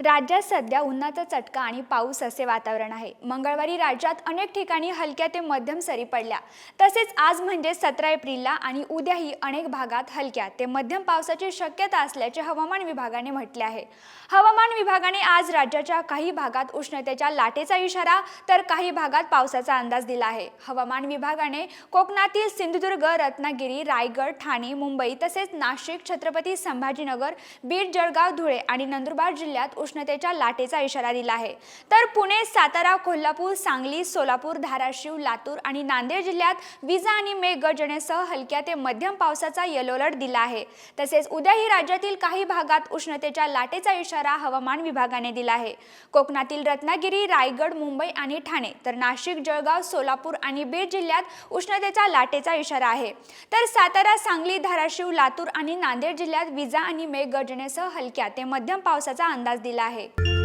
राज्यात सध्या उन्हाचा चटका आणि पाऊस असे वातावरण आहे. मंगळवारी राज्यात अनेक ठिकाणी हलक्या ते मध्यम सरी पडल्या. तसेच आज म्हणजे सतरा एप्रिलला आणि उद्याही अनेक भागात हलक्या ते मध्यम पावसाची शक्यता असल्याचे हवामान विभागाने म्हटले आहे. हवामान विभागाने आज राज्याच्या काही भागात उष्णतेच्या लाटेचा इशारा तर काही भागात पावसाचा अंदाज दिला आहे. हवामान विभागाने कोकणातील सिंधुदुर्ग रत्नागिरी रायगड ठाणे मुंबई तसेच नाशिक छत्रपती संभाजीनगर बीड जळगाव धुळे आणि नंदुरबार जिल्ह्यात उष्णतेच्या लाटेचा इशारा दिला आहे. तर पुणे सातारा कोल्हापूर सांगली सोलापूर धाराशिव लातूर आणि नांदेड जिल्ह्यात विजा आणि मेघगर्जनेसह हलक्या ते मध्यम पावसाचा येलो अलर्ट दिला आहे. तसेच उद्याही राज्यातील काही भागात उष्णतेच्या लाटेचा इशारा हवामान विभागाने दिला आहे. कोकणातील रत्नागिरी रायगड मुंबई आणि ठाणे तर नाशिक जळगाव सोलापूर आणि बीड जिल्ह्यात उष्णतेच्या लाटेचा इशारा आहे. तर सातारा सांगली धाराशिव लातूर आणि नांदेड जिल्ह्यात विजा आणि मेघगर्जनेसह हलक्या ते मध्यम पावसाचा अंदाज दिला केला आहे.